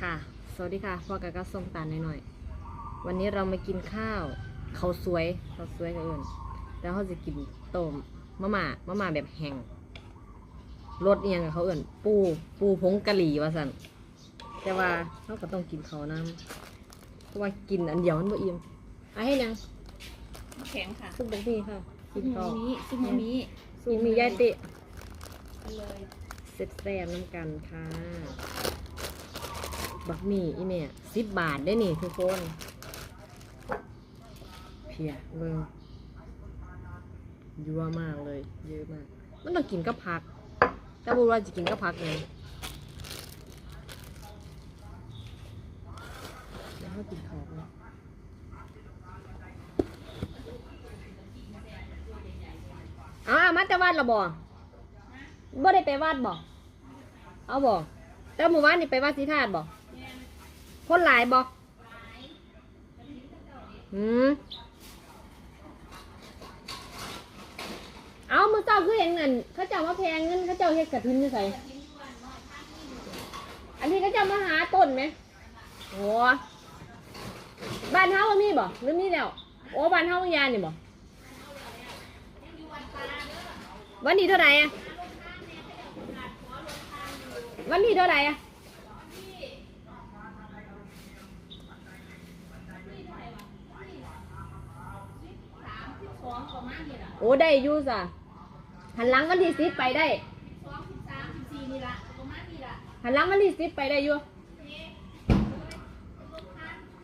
ค่ะ สวัสดีค่ะพ่อกับก็ส้มตาลหน่อยๆ วันนี้เรามากินข้าวเขาวสวยเขาวสวยกับเอิญแล้วเขาจะกินต้มมะม่ามะม่าแบบแห้งรสเอียงกับเขาเอิญปูปูผงกะหรี่ว่าสันแต่ว่าเขาก็ต้องกินเขาวน้ำเพราะว่ากินอันเดียวมันบ่อิ่มอะให้ยังแข็งค่ะซุปบักมี่ค่ะซุกิปนโมข้าวมิซุปโมมิซุปมียายเตะเอาเลยเซ็ตแซ่บน้ำกันค่ะ บักหมี่อีเนี่ยสิบบาทได้นี่ทุกคนเพียเบิ่งยั่วมากเลย เยอะมาก มันต้องกินกับผัก แต่บุว่าจะกินกับผักไงแล้วก็กินของอ้ามาแต่วาดละบ่บ่ได้ไปวาดบ่เอาบ่แต่หมู่บ้านนี่ไปวาดสีธาตุบ่ คนหลายบ่หืมเอามือเจ้าคือเห็นเงินเขาเจ้ามาแพงเงินเขาเจ้าเฮ็ดกระทินยู่ไสอันนี้เขาเจ้ามาหาต้นไหมโอ้บ้านเฮาบ่มีบ่หรือมีแล้วโอ้บ้านเฮาบางยานนี่บ่วันนี้เท่าไหร่อะวันนี้เท่าไหร่อะ สองประมาณนี้ละ โอ้ได้อยู่จ้ะหันหลังวันที่สิบไปได้สองสิบสามสิบสี่นี่ละประมาณนี้ละหันหลังวันที่สิบไปได้อยู่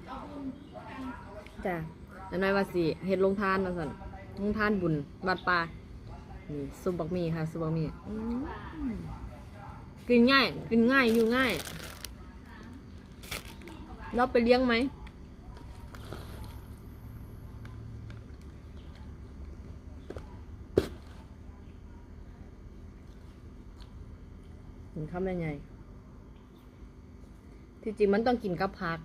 เอาบุญกันจ้ะอันน้อยว่าสิเฮ็ดลงทานมาสั่นลงทานบุญบัดปลานี่ซุปบักหมี่ค่ะซุปบักหมี่อื้อกินง่าย กินง่ายอยู่ง่าย เราไปเลี้ยงไหม คำยังไงที่จริงมันต้องกินกับผัก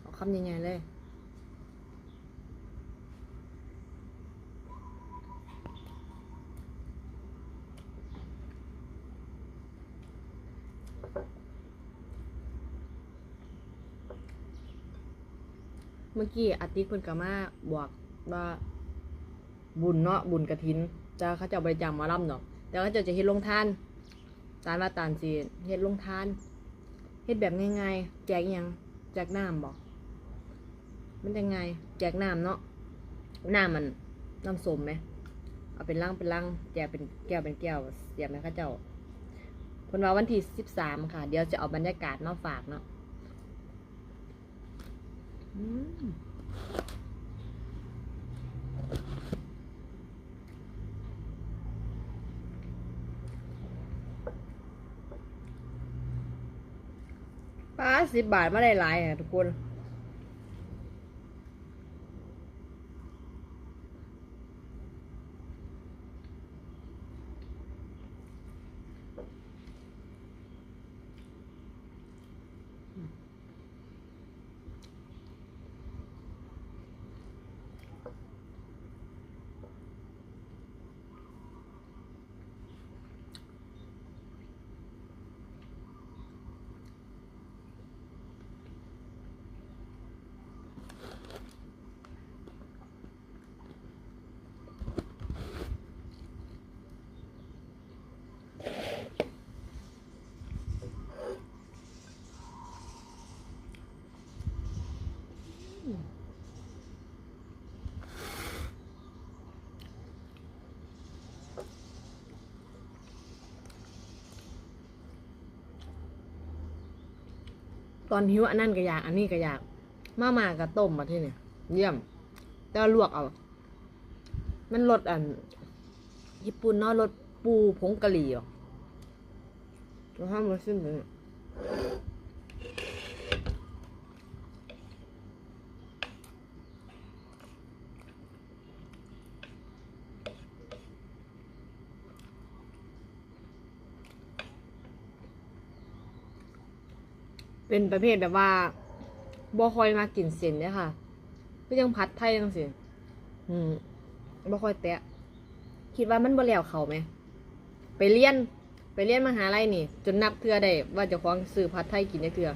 เอาคำยังไงเลยเมื่อกี้อาทิตย์เพิ่นก็มาบอกว่าบุญเนาะบุญกระถินจะเขาจะเอาไปจำหมาล่ำเนาะแต่เขาจะจะเฮ็ดลงทาน ตานว่าตานสีเฮ็ดลงทานเฮ็ดแบบง่ายๆ แจกยังแจกน้ำบอก มันยังไง แจกน้ำเนาะน้ำมันน้ำสมไหมเอาเป็นลังเป็นลังแจกเป็นแก้วเป็นแก้วเสียบไหมข้าเจ้าเพิ่นว่าวันที่สิบสามค่ะ เดี๋ยวจะเอาบรรยากาศมาฝากเนาะอืมป้า สิบบาทไม่ได้หลายอะทุกคน ตอนหิวอันนั้นก็อยาก อันนี้ก็อยาก มามากับต้มมาที่เนี่ยเยี่ยมแต่ว่าลวกเอา มันรสอันญี่ปุ่นเนาะรสปูผงกะหรี่อะแล้วห้ามมาซิมเลย เป็นประเภทแบบว่าบ่คอยมากินเส้นเนี่ยค่ะ ก็ยังพัดไทยจังสิอืมบ่คอยแตะ คิดว่ามันบ่แล้วเขาไหม ไปเรียน ไปเรียนมหาลัยนี่ จนนับเทือได้ว่าจะคว้าของซื้อพัดไทยกินได้เทือ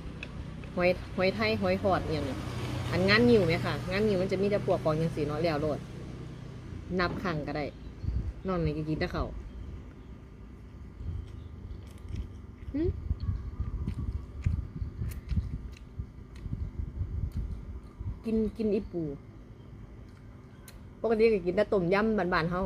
หอยหอยไทยหอยทอดอย่างนี้อันงานนิวไหมค่ะงานนิวมันจะมีแต่พวกของยังสีเนาะแล้วโลดนับขังก็ได้ นอนนี่ก็กินแต่เขาว กินกินอีปูปกติก็กินแต่ต้มยำบานๆเฮา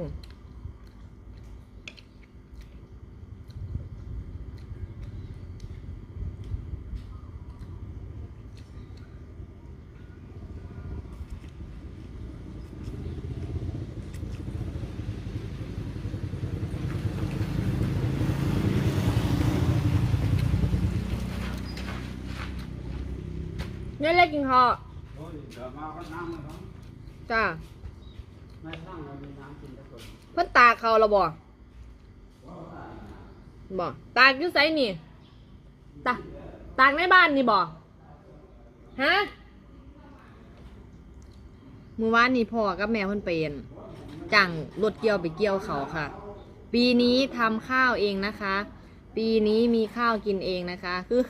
เนี่ยเล็กกินข้าวโอ้ย เดี๋ยวมาก็น้ำเลยครับจ้าไม่ทั้งเรามีน้ำกินทุกคนเพิ่นตากเขาแล้วบ่บ่ตากอยู่ไสนี่ตากตากในบ้านนี่บ่ฮะมื้อวานนี่พ่อกับแม่เพิ่นไปอั่นจ้างรถเกี่ยวไปเกี่ยวเขาค่ะ ปีนี้ทำข้าวเองนะคะ ปีนี้มีข้าวกินเองนะคะ คือ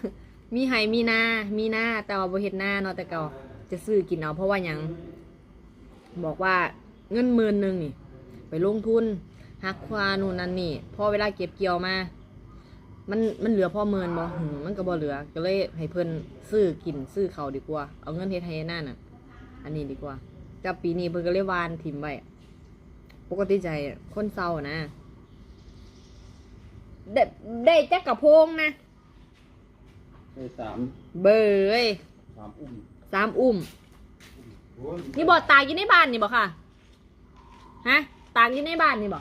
มีไห้มีนา มีนาแต่ว่าบ่เฮ็ดนาเนาะแต่เก่า จะซื้อกินเอาเพราะว่าหยังบอกว่าเงินหมื่นหนึ่งนี่ ไปลงทุนหักควานู่นนั่นนี่พอเวลาเก็บเกี่ยวมา มันมันเหลือพ่อเมินบ่หืมมันก็บ่เหลือ ก็เลยให้เพิ่นซื้อกินซื้อเขาวดีกว่า เอาเงินเฮ็ดให้นั่นน่ะ อันนี้ดีกว่าแต่ปีนี้เพิ่นก็เลยวานถิ่มไว้อะปกติใจอะคนเศร้านะได้ได้จักกระโพงนะไปสามเบยสามอุ้ม สามอุ้มโอ้ยนี่บ่ตากอยู่ในบ้านนี่บ่ค่ะ ฮะ ตากอยู่ในบ้านนี่บ่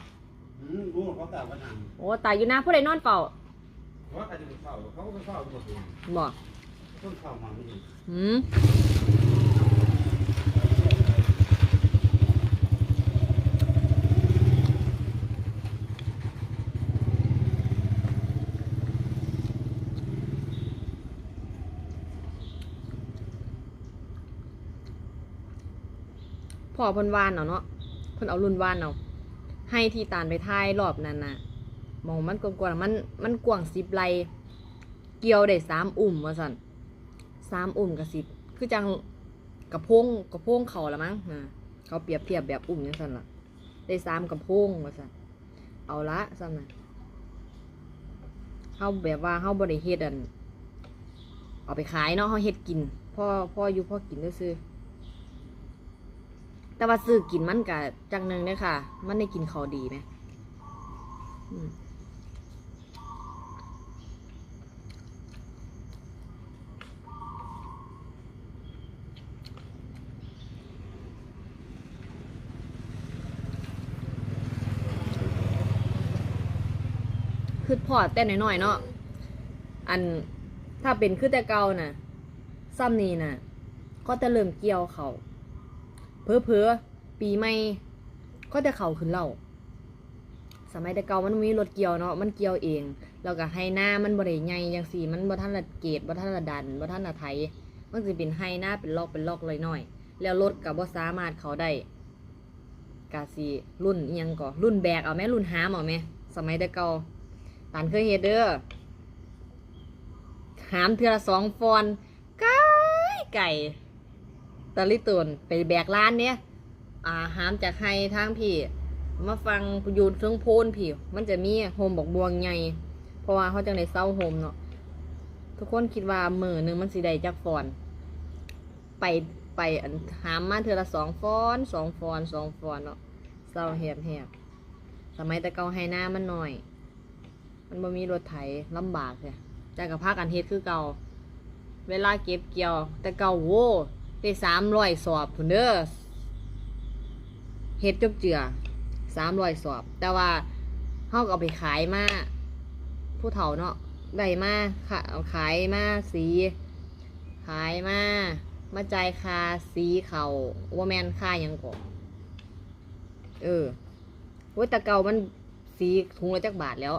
อืมรู้เขาแต่ว่านังโอ้ตากอยู่นะผู้ใดนอนเฝ้าเพราะใครจะไปเข้าเขาก็ไปเข้าหมดเลยบ่ต้นเข้ามาไม่ อเพิ่นวานเอาะเนาะเพิ่นเอารุ่นวานเอาะให้ที่ตานไปท้ายรอบนั้นน่ะมองมันกว้างๆมันมันกว้างสิบไรเกี่ยวได้สามอุ่มว่าสันสามอุ่มกับสิบคือจังกระพงกระพงเขาละมั้งนะเขาเปรียบเทียบแบบอุ่มจังสั่นละได้สามกระพงว่าสันเอาละสั่นน่ะเฮาแบบว่าเฮาบ่ได้เฮ็ดอัน เอาไปขายเนาะเฮาเฮ็ดกินพ่อพ่ออยู่พ่อกินด้วยซื่อ แต่ว่าซื้อกินมันก็จังหนึ่งเด้อค่ะ มันได้กินเขาวดีไหมคือพอแต่น้อยๆเนาะ อันถ้าเป็นคือแต่เก่าน่ะซ้ำนี่น่ะ ก็จะเริ่มเกี่ยวเขา เพอเพอปีใหม่ก็จะเข่าขึ้นเล่าสมัยแต่เก่ามันมีรถเกี่ยวเนาะมันเกี่ยวเองแล้วก็ให้หน้ามันบริใหญ่ย่างสี่มันบ่ทันละเกตบ่ทันละดันบ่ทันละไถมันสิเป็นให้หน้าเป็นลอกเป็นลอกเลยน้อย แล้วรถก็บ่สามารถเขาได้กาสิรุ่นยังก่อรุ่นแบกเอาไหมรุ่นหามเอาไหมสมัยแต่เก่าตานเคยเฮ็ดเด้อหามเทือละสองฟอนไก่ไก่ ตะลิตุนไปแบกร้านเนี้ยอ่าหามจากให้ทางพี่ มาฟังยูนเทิงโพนผิวมันจะมีโฮมบอกบวงใหญ่เพราะว่าเขาจังได้เศร้าโฮมเนาะทุกคนคิดว่ามือหนึ่งมันสีได้จักฟอน ไปไปอันหามมาเทือละสองฟอนสองฟอนสองฟอนเนาะเศร้าแหบแหบสมัยแต่เก่าให้หน้ามันหน่อย มันบ่มีรถไถลำบากเลยจากกับภาคกันเฮ็ดคือเก่า เวลาเก็บเกี่ยว แต่เก่าโว้ ได้สามร้อยสอบพุ่นเด้อเฮ็ดจบเจือสามร้อยสอบ แต่ว่าเขาก็เอาไปขายมาผู้เฒ่าเนาะได้มาค่ะเอาขายมาสี ขายมามาจ่ายคาสีเขาว่าแมนค่ายังก่อเออว้ยแต่เก่ามันสีถุงละจักบาทแล้ว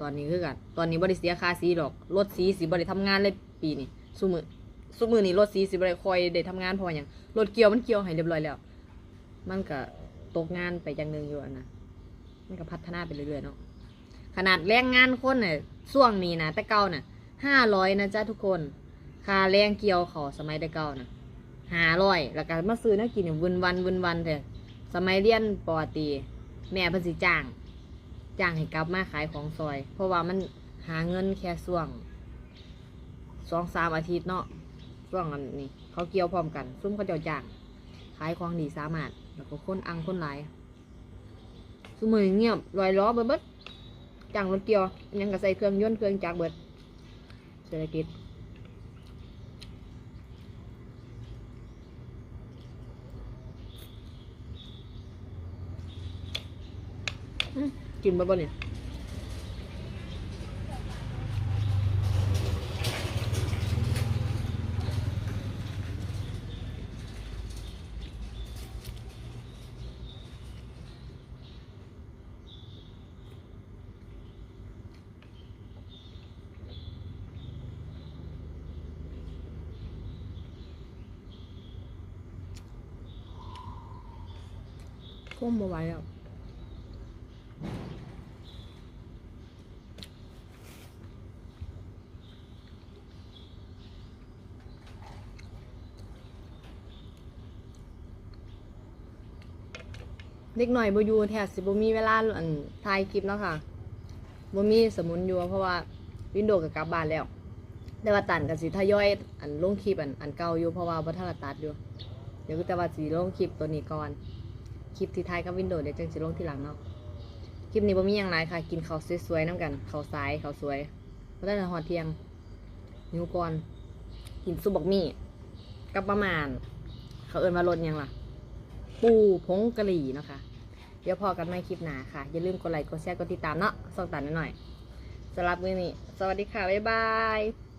ตอนนี้คือกัน ตอนนี้บริเสียค่าสีดอกรถสีสีบริทำงานเลยปีนี้สุมือ สุมือนี้รถสีสีบริคอยได้ทำงานพออย่างรถเกี่ยวมันเกี่ยวให้เรียบร้อยแล้ว มันก็ตกงานไปอย่างหนึ่งอยู่นะมันก็พัฒนาไปเรื่อยๆเนาะขนาดแรงงานคนเนี่ยช่วงนี้นะแต่เก่าน่ะห้าร้อยนะจ๊ะทุกคนค่าแรงเกี่ยวเขาสมัยแต่เก่านะหาร้อยแล้วก็มาซื้อนักกินเนี่ยวันวันวันวันแต่สมัยเรียนปอตี แม่พิ่นสิจ้างจ้างให้กลับมาขายของซอย เพราะว่ามันหาเงินแค่ช่วงสองสามอาทิตย์เนาะ ช่วงอันนี้เขาเกี่ยวพร้อมกัน ซุ่มเขาเจ้าจ้างขายของดีสามารถแล้วก็คนอังคนหลายสมือเงียบลอยล้อเบิดเบิดจ้างรถเกี่ยวยังก็ใส่เครื่องยนต์เครื่องจักรเบิดเศรษฐกิจกินบ่บ่เนี่ย ก้มมาไว้แล้วเด็กหน่อยบอยู่แทบสิบมีเวลาอันถ่ายคลิปเนาะค่ะบมีสมุนอยู่เพราะว่าวินโดว์ก็กลับบ้านแล้ว แต่ว่าตันก็สิทยอยอันลงคลิปอันอันเก่าอยู่เพราะว่าบ่ทันได้ตัดอยู่ เดี๋ยวก็แต่ว่าสิลงคลิปตัวนี้ก่อน คลิปที่ท้ายกับวินโดว์เดี๋ยวจังสิลงทีหลังเนาะคลิปนี้บ่มีอย่างไรค่ะ กินข้าวสวยๆน้ำกันข้าวสายข้าวสวยเพราะได้หอดเทียงนิ้วก่อนกินซุปบักมี่กับประมาณ เขาเอินมารสยังล่ะ ปูผงกะหรี่เนาะคะเดี๋ยวพอกันใหม่คลิปหน้าค่ะ อย่าลืมกดไลค์กดแชร์กดติดตามเนาะส่งตันหน่อยสำหรับมือนี้ สวัสดีค่ะ บ๊ายบาย